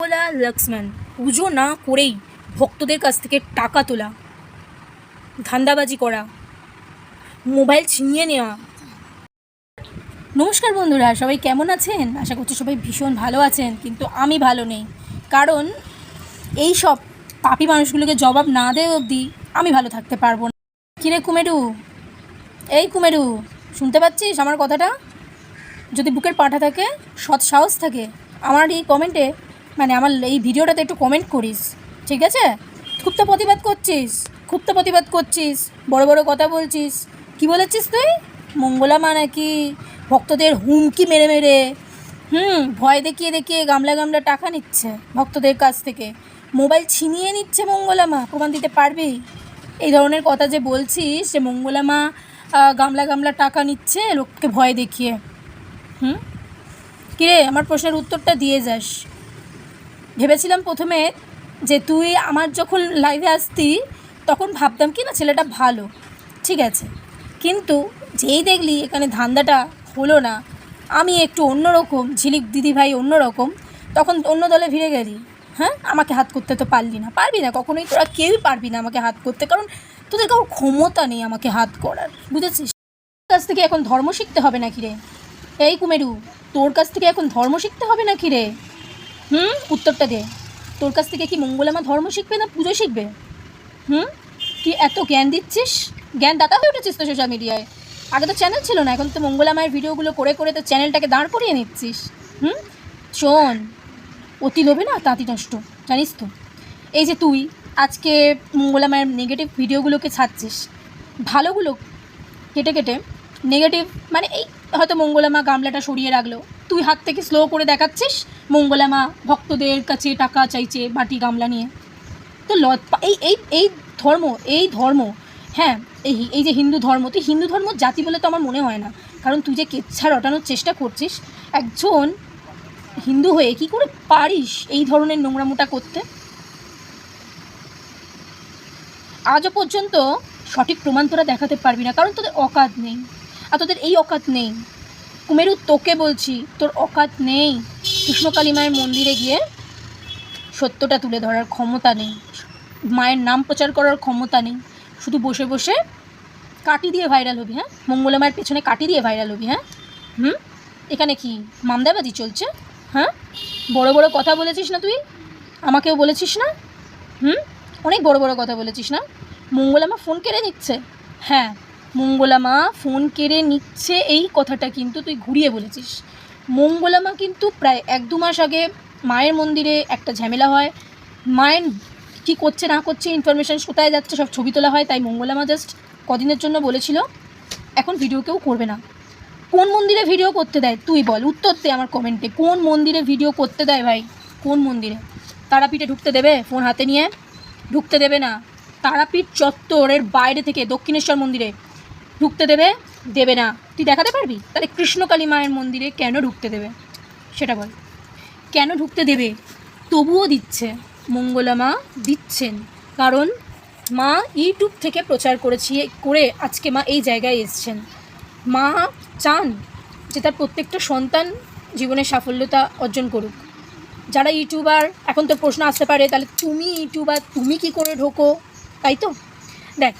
বলা লক্ষ্মণ পুজো না করেই ভক্তদের কাছ থেকে টাকা তোলা, ধান্দাবাজি করা, মোবাইল ছিনিয়ে নেওয়া। নমস্কার বন্ধুরা, সবাই কেমন আছেন? আশা করছি সবাই ভীষণ ভালো আছেন, কিন্তু আমি ভালো নেই। কারণ এই সব পাপি মানুষগুলোকে জবাব না দেয় অবধি আমি ভালো থাকতে পারব না। কিরে কুমেরু? এই কুমেরু, শুনতে পাচ্ছিস আমার কথাটা? যদি বুকের পাঠা থাকে সৎ সাহস থাকে, আমার এই কমেন্টে মানে আমার এই ভিডিওটাতে একটু কমেন্ট করিস, ঠিক আছে? খুব তো প্রতিবাদ করছিস, খুব তো প্রতিবাদ করছিস, বড় বড় কথা বলছিস। কি বলেছিস তুই? মঙ্গলা মা নাকি? ভক্তদের হুমকি মেরে মেরে, হুম, ভয় দেখিয়ে দেখিয়ে গামলা গামলা টাকা নিচ্ছে ভক্তদের কাছ থেকে। মোবাইল ছিনিয়ে নিচ্ছে মঙ্গলা মা, প্রমাণ দিতে পারবি? এই ধরনের কথা যে বলছিস, যে মঙ্গলা মা গামলা গামলা টাকা নিচ্ছে লোককে ভয় দেখিয়ে। হুম? কিরে, আমার প্রশ্নের উত্তরটা দিয়ে যাস। ভেবেছিলাম প্রথমে যে তুই আমার যখন লাইভে আসতি, তখন ভাবতাম কি না ছেলেটা ভালো, ঠিক আছে। কিন্তু যেই দেখলি এখানে ধান্দাটা হলো না, আমি একটু অন্যরকম, ঝিলিক দিদিভাই অন্যরকম, তখন অন্য দলে ভিড়ে গেলি। হ্যাঁ? আমাকে হাত করতে তো পারলি না। পারবি না, কখনোই তোরা কেউই পারবি না আমাকে হাত করতে, কারণ তোদের কারোর ক্ষমতা নেই আমাকে হাত করার, বুঝেছিস? তোর কাছ থেকে এখন ধর্ম শিখতে হবে নাকি রে? এই কুমেরু, তোর কাছ থেকে এখন ধর্ম শিখতে হবে না নাকি রে? হুম? উত্তরটা দে। তোর কাছ থেকে কি মঙ্গলামা ধর্ম শিখবে না পুজো শিখবে? হুম? তুই এত জ্ঞান দিচ্ছিস? জ্ঞান দাতা হয়ে উঠেছিস তো সোশ্যাল মিডিয়ায় আগে তো চ্যানেল ছিল না, এখন তো মঙ্গলামায়ের ভিডিওগুলো করে করে তো চ্যানেলটাকে দাঁড় করিয়ে নিচ্ছিস। হুম? শোন, অতি লোভে না তাঁতি নষ্ট, জানিস তো। এই যে তুই, আজকে মঙ্গলামায়ের নেগেটিভ ভিডিওগুলোকে ছাড়ছিস, ভালোগুলো কেটে কেটে নেগেটিভ মানে এই হয়তো মঙ্গলামা গামলাটা সরিয়ে রাখল। তুই হাত থেকে স্লো করে দেখাচ্ছিস মঙ্গলামা ভক্তদের কাছে টাকা চাইছে বাটি গামলা নিয়ে। তো এই এই এই ধর্ম এই ধর্ম হ্যাঁ এই এই যে হিন্দু ধর্ম তুই হিন্দু ধর্ম জাতি বলে তো আমার মনে হয় না। কারণ তুই যে কেচ্ছা রটানোর চেষ্টা করছিস, একজন হিন্দু হয়ে কি করে পারিস এই ধরনের নোংরামোটা করতে? আজও পর্যন্ত সঠিক প্রমাণ তোরা দেখাতে পারবি না, কারণ তোদের অকাত নেই। আর তোদের এই অকাত নেই। কুমেরু, তোকে বলছি, তোর অকাত নেই। কৃষ্ণকালী মায়ের মন্দিরে গিয়ে সত্যটা তুলে ধরার ক্ষমতা নেই। মায়ের নাম প্রচার করার ক্ষমতা নেই। শুধু বসে বসে কাটি দিয়ে ভাইরাল হবি হ্যাঁ? মঙ্গলা মায়ের পেছনে কাটি দিয়ে ভাইরাল হবি হ্যাঁ? হুম? এখানে কি মামদাবাজি চলছে হ্যাঁ? বড় বড় কথা বলেছিস না তুই? আমাকেও বলেছিস না? হুম? অনেক বড় বড় কথা বলেছিস না? মঙ্গলামা ফোন কেড়ে নিচ্ছে। হ্যাঁ মঙ্গলামা ফোন কেড়ে নিচ্ছে এই কথাটা কিন্তু তুই ঘুরিয়ে বলেছিস। মঙ্গলামা কিন্তু প্রায় এক দু মাস আগে মায়ের মন্দিরে একটা ঝামেলা হয়। মায়ের কী করছে না করছে ইনফরমেশান কোথায় যাচ্ছে সব ছবি তোলা হয়, তাই মঙ্গলামা জাস্ট কদিনের জন্য বলেছিল, এখন ভিডিও কেউ করবে না। কোন মন্দিরে ভিডিও করতে দেয় তুই বল, উত্তর দে আমার কমেন্টে কোন মন্দিরে ভিডিও করতে দেয় ভাই? কোন মন্দিরে? তারাপীঠে ঢুকতে দেবে ফোন হাতে নিয়ে? ঢুকতে দেবে না। তারাপীঠ চত্বরের বাইরে থেকে দক্ষিণেশ্বর মন্দিরে। ঢুকতে দেবে? দেবে না। তুই দেখাতে পারবি? তাহলে কৃষ্ণকালী মায়ের মন্দিরে কেন ঢুকতে দেবে? সেটা বল। কেন ঢুকতে দেবে? তবুও দিচ্ছে। মঙ্গলা মা দিচ্ছেন। কারণ মা ইউটিউব থেকে প্রচার করেছি, করে আজকে মা এই জায়গায় এসছেন। মা চান যে তার প্রত্যেকটা সন্তান জীবনে সাফল্যতা অর্জন করুক। যারা ইউটিউবার, এখন তো প্রশ্ন আসতে পারে, তাহলে তুমি ইউটিউবার, তুমি কি করে ঢোকো? তাই তো? দেখ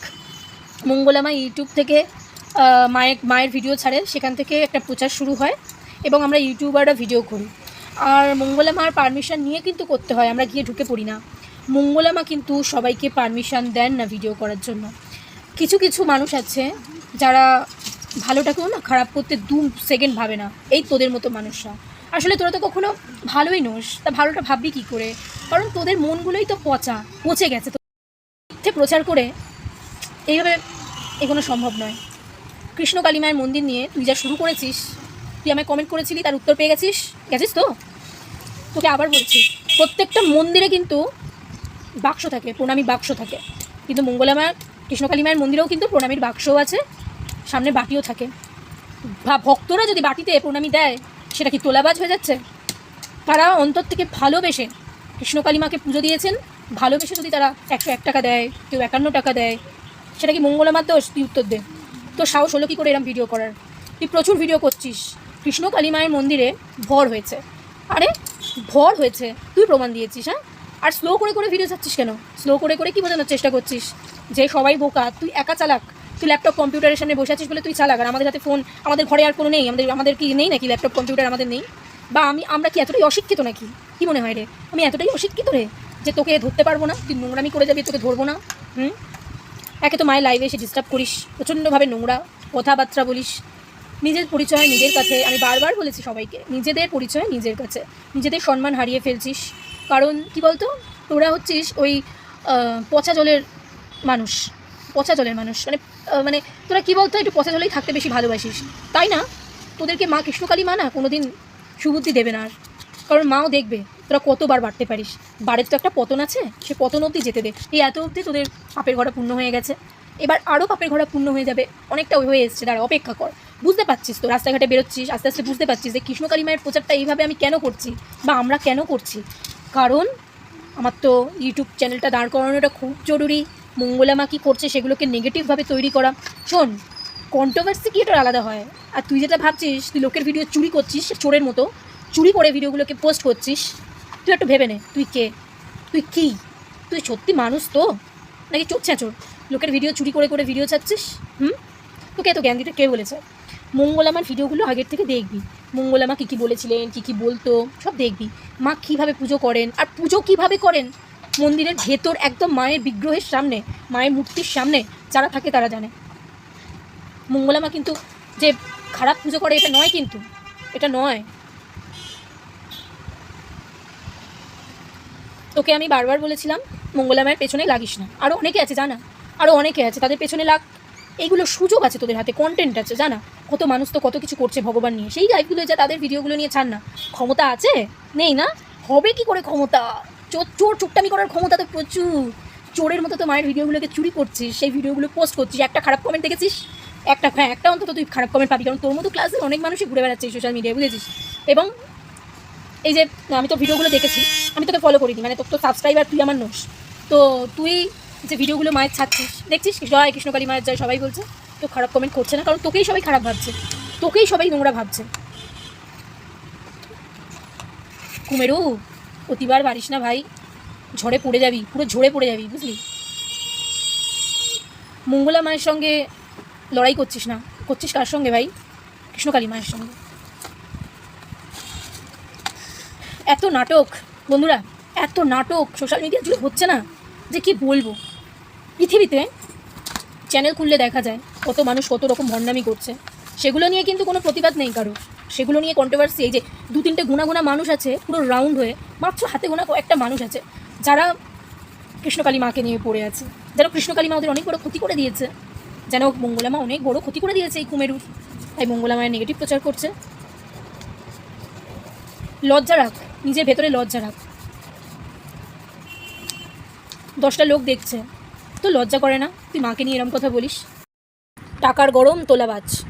মঙ্গলামা ইউটিউব থেকে মায়ের মায়ের ভিডিও ছাড়ে, সেখান থেকে একটা প্রচার শুরু হয় এবং আমরা ইউটিউবাররা ভিডিও করি। আর মঙ্গলা মার পারমিশন নিয়ে কিন্তু করতে হয়, আমরা গিয়ে ঢুকে পড়ি না। মঙ্গলা মা কিন্তু সবাইকে পারমিশন দেন না ভিডিও করার জন্য। কিছু কিছু মানুষ আছে যারা ভালোটাকেও না, খারাপ করতে দু সেকেন্ড ভাবে না, এই তোদের মতো মানুষরা। আসলে তোরা তো কখনো ভালোই নোস, তা ভালোটা ভাববি কী করে? কারণ তোদের মনগুলোই তো পচা, পচে গেছে। তো প্রচার করে এইভাবে এগোনো সম্ভব নয়। কৃষ্ণ কালী মায়ের মন্দির নিয়ে তুই যা শুরু করেছিস, তুই আমায় কমেন্ট করেছিলি, তার উত্তর পেয়ে গেছিস? গেছিস তো? তোকে আবার বলছি, প্রত্যেকটা মন্দিরে কিন্তু বাক্স থাকে, প্রণামী বাক্স থাকে। কিন্তু মঙ্গলামা কৃষ্ণকালী মায়ের মন্দিরেও কিন্তু প্রণামীর বাক্সও আছে, সামনে বাটিও থাকে। ভা- ভক্তরা যদি বাটিতে প্রণামী দেয়, সেটা কি তোলাবাজ হয়ে যাচ্ছে? তারা অন্তর থেকে ভালোবেসে কৃষ্ণকালী মাকে পুজো দিয়েছেন, ভালোবেসে যদি তারা একশো এক টাকা দেয়, কেউ একান্ন টাকা দেয় সেটা কি মঙ্গলামার দোষ তুই উত্তর দে। তোর সাহস হলো কী করে এরম ভিডিও করার? তুই প্রচুর ভিডিও করছিস। কৃষ্ণ কালী মায়ের মন্দিরে ভর হয়েছে। আরে, ভর হয়েছে। তুই প্রমাণ দিয়েছিস হ্যাঁ? আর স্লো করে করে ভিডিও চাচ্ছিস কেন? স্লো করে করে কী বোঝানোর চেষ্টা করছিস? যে সবাই বোকা, তুই একা চালাক। তুই ল্যাপটপ কম্পিউটারের সামনে বসে আছিস বলে তুই চালাক। আর আমাদের হাতে ফোন আমাদের ঘরে আর কোনো নেই। আমাদের আমাদের কি নেই নাকি ল্যাপটপ কম্পিউটার আমাদের নেই? বা আমি, আমরা কি এতটাই অশিক্ষিত নাকি? কী মনে হয় রে? আমি এতটাই অশিক্ষিত রে যে তোকে ধরতে পারব না? তুই নোংরামি করে যাবি, তোকে ধরবো না? হুম? একে তো মায়ের লাইভে এসে ডিস্টার্ব করিস, প্রচণ্ডভাবে নোংরা কথাবার্তা বলিস। নিজের পরিচয় নিজের কাছে, আমি বারবার বলেছি সবাইকে, নিজেদের পরিচয় নিজের কাছে, নিজেদের সম্মান হারিয়ে ফেলছিস। কারণ কি বলতো? তোরা হচ্ছিস ওই পচা জলের মানুষ, পচা জলের মানুষ। মানে মানে তোরা কি বলতো? একটু পচা জলেই থাকতে বেশি ভালোবাসিস। তাই না? তোদেরকে মা কৃষ্ণকালী মা না, কোনোদিন সুবুদ্ধি দেবে না আর। কারণ মাও দেখবে। তোরা কতবার বাড়তে পারিস? বাড়ির তো একটা পতন আছে, সে পতন অবধি যেতে দে। এই এত অবধি তোদের পাপের ঘোড়া পূর্ণ হয়ে গেছে। এবার আরও পাপের ঘোড়া পূর্ণ হয়ে যাবে, অনেকটা হয়ে এসছে। দাঁড়া, অপেক্ষা কর। বুঝতে পারছিস তো, রাস্তাঘাটে বেরোচ্ছিস, আস্তে আস্তে বুঝতে পারছিস যে কৃষ্ণকালী মায়ের প্রচারটা এইভাবে আমি কেন করছি বা আমরা কেন করছি? কারণ আমার তো ইউটিউব চ্যানেলটা দাঁড় করানোটা খুব জরুরি। মঙ্গলা মা কী করছে সেগুলোকে নেগেটিভভাবে তৈরি করা। শোন কন্ট্রোভার্সি কি এটা আলাদা হয়? আর তুই যেটা ভাবছিস, তুই লোকের ভিডিও চুরি করছিস চোরের মতো। চুরি করে ভিডিওগুলোকে পোস্ট করছিস। তুই একটু ভেবে নে, তুই কে? তুই কি? তুই সত্যি মানুষ তো? নাকি চোর ছ্যাঁচোর লোকের ভিডিও চুরি করে করে ভিডিও চাচ্ছিস হুম? তোকে এত জ্ঞান দিতে? কে বলেছে? মঙ্গলামার ভিডিওগুলো আগের থেকে দেখবি। মঙ্গলামা কী কী বলেছিলেন, কী কী বলতো, সব দেখবি। মা কীভাবে পুজো করেন আর পুজো কীভাবে করেন? মন্দিরের ভেতর একদম মায়ের বিগ্রহের সামনে, মায়ের মূর্তির সামনে, যারা থাকে তারা জানে। মঙ্গলামা কিন্তু যে খারাপ পুজো করে, এটা নয় কিন্তু, এটা নয়। তোকে আমি বারবার বলেছিলাম, মঙ্গলা মায়ের পেছনে লাগিস না। আরও অনেকে আছে, জানা? আরও অনেকে আছে, তাদের পেছনে লাগ। এইগুলো সুযোগ আছে তোদের হাতে কন্টেন্ট আছে, জানা? কত মানুষ তো কত কিছু করছে ভগবান নিয়ে। সেই লাইফগুলো যা তাদের ভিডিওগুলো নিয়ে ছাড় না। ক্ষমতা আছে? নেই না? হবে কি করে ক্ষমতা? চোর চোর চোরটামি করার ক্ষমতা তো প্রচুর। চোরের মতো তো মায়ের ভিডিওগুলোকে চুরি করছিস, সেই ভিডিওগুলো পোস্ট করছিস। একটা খারাপ কমেন্ট দেখেছিস? একটা হ্যাঁ একটা অন্তত তুই খারাপ কমেন্ট পাবি। কারণ তোর মতো ক্লাসের অনেক মানুষই ঘুরে বেড়াচ্ছে সোশ্যাল মিডিয়ায় বুঝেছিস? এবং এই যে, আমি তো ভিডিওগুলো দেখেছি, আমি তোকে ফলো করিনি মানে তোর তো সাবস্ক্রাইবার তুই আমার নোস। তো তুই যে ভিডিওগুলো মায়ের ছাড়ছিস, দেখছিস? জয় কৃষ্ণকালী মায়ের, জয় সবাই বলছে। তো খারাপ কমেন্ট করছে না, কারণ তোকেই সবাই খারাপ ভাবছে। তোকেই সবাই নোংরা ভাবছে। কুমেরু, প্রতিবার পারিস না ভাই। ঝড়ে পড়ে যাবি, পুরো ঝরে পড়ে যাবি, বুঝলি? মঙ্গলা মায়ের সঙ্গে লড়াই করছিস না? করছিস কার সঙ্গে ভাই? কৃষ্ণকালী মায়ের সঙ্গে। এত নাটক, বন্ধুরা, এত নাটক সোশ্যাল মিডিয়া জুড়ে হচ্ছে না? যে কি বলব? পৃথিবীতে চ্যানেল খুললে দেখা যায় কত মানুষ কত রকম ভণ্ডামি করছে। সেগুলো নিয়ে কিন্তু কোনো প্রতিবাদ নেই কারও সেগুলো নিয়ে কন্ট্রোভার্সি এই যে দু তিনটে গুণা গুণা মানুষ আছে, পুরো রাউন্ড হয়ে মাত্র হাতে গোনা একটা মানুষ আছে, যারা কৃষ্ণকালী মাকে নিয়ে পড়ে আছে। যেন কৃষ্ণকালী মা ওদের অনেক বড় ক্ষতি করে দিয়েছে। যেন মঙ্গলামা অনেক বড় ক্ষতি করে দিয়েছে এই কুমেরুর। তাই মঙ্গলামায়ের নেগেটিভ প্রচার করছে। লজ্জা রাখ। নিজের ভেতরে লজ্জা রাখ। দশটা লোক দেখছে। তো লজ্জা করে না? তুই মাকে নিয়ে এরম কথা বলিস? টাকার গরম, তোলাবাজ।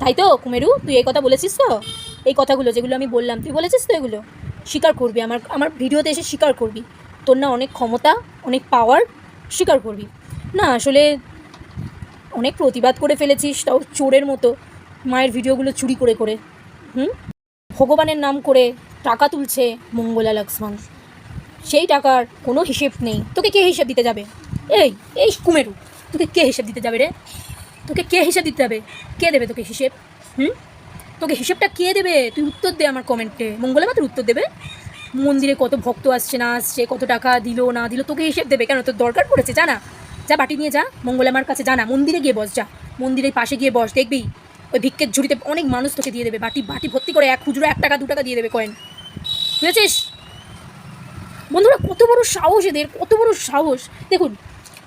তাই তো, কুমেরু? তুই এই কথা বলেছিস তো? এই কথাগুলো যেগুলো আমি বললাম, তুই বলেছিস তো এগুলো? স্বীকার করবি। আমার আমার ভিডিওতে এসে স্বীকার করবি। তোর না অনেক ক্ষমতা, অনেক পাওয়ার স্বীকার করবি। না, আসলে অনেক প্রতিবাদ করে ফেলেছিস, তাও চোরের মতো। মায়ের ভিডিওগুলো চুরি করে করে। হুম? ভগবানের নাম করে টাকা তুলছে মঙ্গলা লক্ষ্মণ। সেই টাকার কোনো হিসেব নেই। তোকে কে হিসেব দিতে যাবে? এই এই কুমেরু। তোকে কে হিসেব দিতে যাবে রে? তোকে কে হিসেব দিতে যাবে? কে দেবে তোকে হিসেব? হুম? তোকে হিসেবটা কে দেবে? তুই উত্তর দে আমার কমেন্টে। মঙ্গলা মাত্র উত্তর দেবে। মন্দিরে কত ভক্ত আসছে না আসছে, কত টাকা দিল, না দিল, তোকে হিসেব দেবে। কেন? তোর দরকার পড়েছে জানা যা, বাটি নিয়ে যা। মঙ্গলামার কাছে জানা মন্দিরে গিয়ে বস, যা। মন্দিরের পাশে গিয়ে বস, দেখবি? ওই ভিক্ষের ঝুড়িতে অনেক মানুষ তোকে দিয়ে দেবে। বাটি বাটি ভর্তি করে এক খুচরো এক টাকা, দু টাকা দিয়ে দেবে কয়েন বুঝেছিস? বন্ধুরা কত বড় সাহস এদের কত বড় সাহস। দেখুন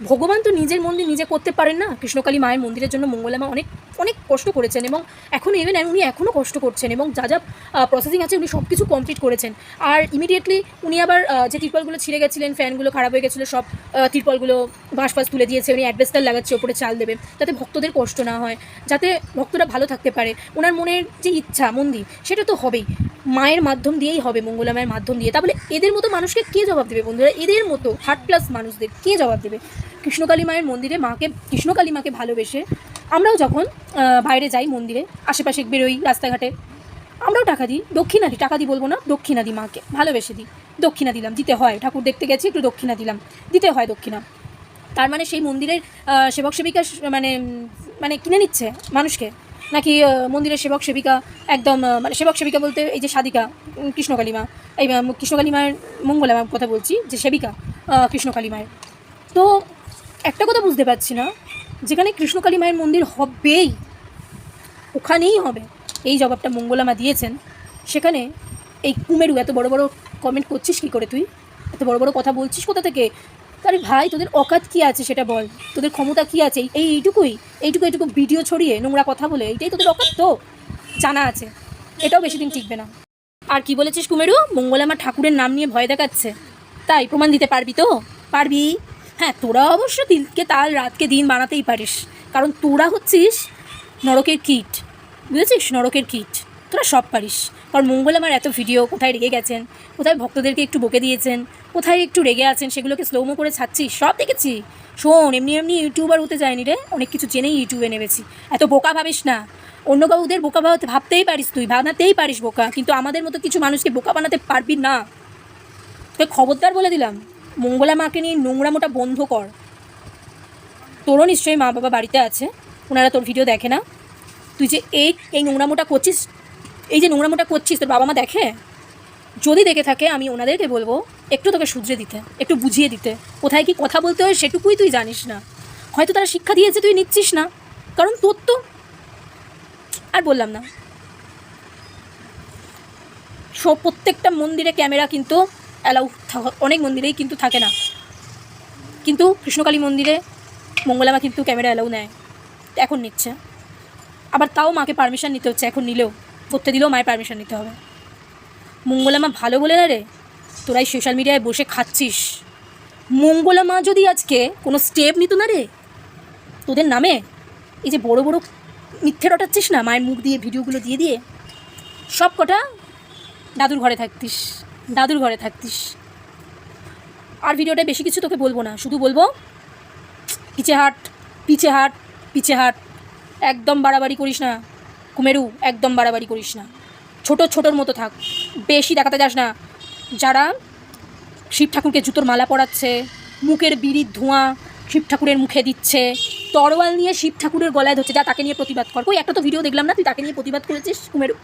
ভগবান তো নিজের মন্দির নিজে করতে পারেন না। কৃষ্ণকালী মায়ের মন্দিরের জন্য মঙ্গলামা অনেক অনেক কষ্ট করেছেন এবং এখন ইভেন উনি এখনও কষ্ট করছেন এবং যা যা প্রসেসিং আছে উনি সব কিছু কমপ্লিট করেছেন। আর ইমিডিয়েটলি উনি আবার যে তিরপলগুলো ছিঁড়ে গেছিলেন, ফ্যানগুলো খারাপ হয়ে গেছিল, সব তিরপলগুলো বাঁশ ফাঁস তুলে দিয়েছে, উনি অ্যাডভেস্টার লাগাচ্ছে, ওপরে চাল দেবে, যাতে ভক্তদের কষ্ট না হয়, যাতে ভক্তরা ভালো থাকতে পারে। ওনার মনের যে ইচ্ছা, মন্দির, সেটা তো হবেই। মায়ের মাধ্যম দিয়েই হবে, মঙ্গলা মায়ের মাধ্যম দিয়ে। তাহলে এদের মতো মানুষকে কে জবাব দেবে বন্ধুরা? এদের মতো থার্ড ক্লাস মানুষদের কে জবাব দেবে? কৃষ্ণকালী মায়ের মন্দিরে মাকে কৃষ্ণকালী মাকে ভালোবেসে আমরাও যখন বাইরে যাই মন্দিরে আশেপাশে বেরোই রাস্তাঘাটে আমরাও টাকা দিই দক্ষিণা দিই টাকা দিই বলব না দক্ষিণা দিই মাকে ভালোবেসে দিই দক্ষিণা দিলাম দিতে হয় ঠাকুর দেখতে গেছি একটু দক্ষিণা দিলাম দিতে হয় দক্ষিণা। তার মানে সেই মন্দিরের সেবক সেবিকা মানে মানে কিনে নিচ্ছে মানুষকে নাকি মন্দিরের সেবক সেবিকা একদম মানে সেবক সেবিকা বলতে এই যে উম, কৃষ্ণকালী মা এই কৃষ্ণকালী মায়ের মঙ্গলা কথা বলছি যে সেবিকা কৃষ্ণকালী মায়ের। তো একটা কথা বুঝতে পারছি না। যেখানে কৃষ্ণকালী মায়ের মন্দির হবেই, ওখানেই হবে। এই জবাবটা মঙ্গলামা দিয়েছেন। সেখানে এই কুমেরু, এত বড় বড় কমেন্ট করছিস কি করে তুই? এত বড় বড় কথা বলছিস কোথা থেকে? আরে ভাই, তোদের অকাত কি আছে সেটা বল। তোদের ক্ষমতা কি আছে? এই এইটুকুই, এইটুকু এইটুকু ভিডিও ছড়িয়ে নোংরা কথা বলে, এইটাই তোদের অকাত তো। জানা আছে। এটাও বেশি দিন টিকবে না। আর কি বলেছিস কুমেরু? মঙ্গলামা ঠাকুরের নাম নিয়ে ভয় দেখাচ্ছে। তাই প্রমাণ দিতে পারবি তো? পারবি? হ্যাঁ তোরা অবশ্য দিনকে তাল রাতকে দিন বানাতেই পারিস। কারণ তোরা হচ্ছিস নরকের কিট। বুঝেছিস? নরকের কিট। তোরা সব পারিস। কারণ মঙ্গল আমার এত ভিডিও কোথায় রেগে গেছেন, কোথায় ভক্তদেরকে একটু বকে দিয়েছেন, কোথায় একটু রেগে আছেন, সেগুলোকে স্লোমো করে ছাড়ছিস? সব দেখেছি। শোন, এমনি এমনি ইউটিউবার হতে যায়নি রে। অনেক কিছু জেনেই ইউটিউবে নেমেছি। এত বোকা ভাবিস না। অন্য কাউদের বোকা ভাবতে ভাবতেই পারিস তুই বানাতেই পারিস বোকা। কিন্তু আমাদের মতো কিছু মানুষকে বোকা বানাতে পারবি না। তোকে খবরদার বলে দিলাম। মঙ্গলা মাকে নিয়ে নোংরামোটা বন্ধ কর। তোরও নিশ্চয়ই মা বাবা বাড়িতে আছে। ওনারা তোর ভিডিও দেখে না। তুই যে এই এই নোংরামোটা করছিস, এই যে নোংরামোটা করছিস, তোর বাবা মা দেখে? যদি দেখে থাকে, আমি ওনাদেরকে বলব, একটু তোকে শুধরে দিতে, একটু বুঝিয়ে দিতে। কোথায় কি কথা বলতে হয় সেটুকুই তুই জানিস না। হয়তো তারা শিক্ষা দিয়েছে, তুই নিচ্ছিস না। কারণ তোর তো আর বললাম না। সব প্রত্যেকটা মন্দিরে ক্যামেরা কিন্তু অ্যালাউ অনেক মন্দিরেই কিন্তু থাকে না। কিন্তু কৃষ্ণকালী মন্দিরে মঙ্গলামা কিন্তু ক্যামেরা অ্যালাউ নেয়। এখন নিচ্ছে। আবার তাও মাকে পারমিশন নিতে হচ্ছে, এখন নিলেও। করতে দিলেও মায়ের পারমিশন নিতে হবে। মঙ্গলামা ভালো বলে না রে? তোরাই সোশ্যাল মিডিয়ায় বসে খাচ্ছিস। মঙ্গলামা যদি আজকে কোনো স্টেপ নিত না রে? তোদের নামে? এই যে বড় বড় মিথ্যে রটাচ্ছিস না? মায়ের মুখ দিয়ে ভিডিওগুলো দিয়ে দিয়ে? সব কটা দাদুর ঘরে থাকতিস। দাদুর ঘরে থাকতিস। আর ভিডিওটা বেশি কিছু তোকে বলব না, শুধু বলব, পিছে হাট পিছে হাট পিছে হাট, একদম বাড়াবাড়ি করিস না, কুমেরু, একদম বাড়াবাড়ি করিস না। ছোট ছোটোর মতো থাক, বেশি দেখাতে যাস না। যারা শিব ঠাকুরকে জুতোর মালা পরাচ্ছে, মুখের বিড়ির ধোঁয়া শিব ঠাকুরের মুখে দিচ্ছে, তরোয়াল নিয়ে শিব ঠাকুরের গলায় ধরছে, যা তাকে নিয়ে প্রতিবাদ কর। ওই একটা তো ভিডিও দেখলাম না, তুই তাকে নিয়ে প্রতিবাদ করেছিস, কুমেরু?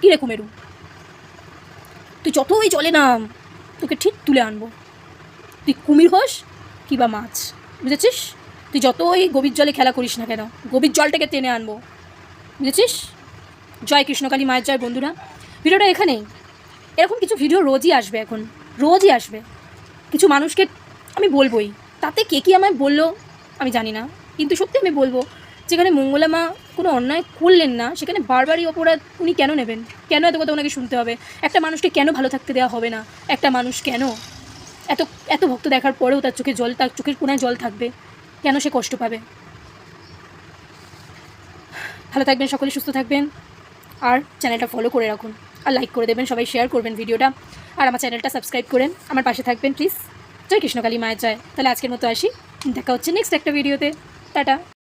কী রে কুমেরু? তুই যতই চলে নাম, তোকে ঠিক তুলে আনব। তুই কুমির হোস কিবা মাছ, বুঝেছিস? তুই যতই গভীর জলে খেলা করিস না কেন, গভীর জলটাকে টেনে আনব, বুঝেছিস? জয় কৃষ্ণকালী মায়ের জয় বন্ধুরা। ভিডিওটা এখানেই। এরকম কিছু ভিডিও রোজই আসবে এখন, রোজই আসবে। কিছু মানুষকে আমি বলবোই, তাতে কে কী আমায় বলল আমি জানি না, কিন্তু সত্যি আমি বলব যেখানে মঙ্গলা মা কোনো অন্যায় করলেন না, সেখানে বারবারই অপরাধ উনি কেন নেবেন? কেন এত কথা ওনাকে শুনতে হবে? একটা মানুষকে কেন ভালো থাকতে দেওয়া হবে না? একটা মানুষ কেন? এত এত ভক্ত দেখার পরেও তার চোখে জল, তার চোখের কোনায় জল থাকবে? কেন সে কষ্ট পাবে? ভালো থাকবেন সকলে, সুস্থ থাকবেন। আর চ্যানেলটা ফলো করে রাখুন। আর লাইক করে দেবেন, সবাই শেয়ার করবেন ভিডিওটা আর আমার চ্যানেলটা সাবস্ক্রাইব করেন। আমার পাশে থাকবেন প্লিজ জয় কৃষ্ণকালী মায়ের জয়। তাহলে আজকের মতো আসি। দেখা হচ্ছে নেক্সট একটা ভিডিওতে টাটা।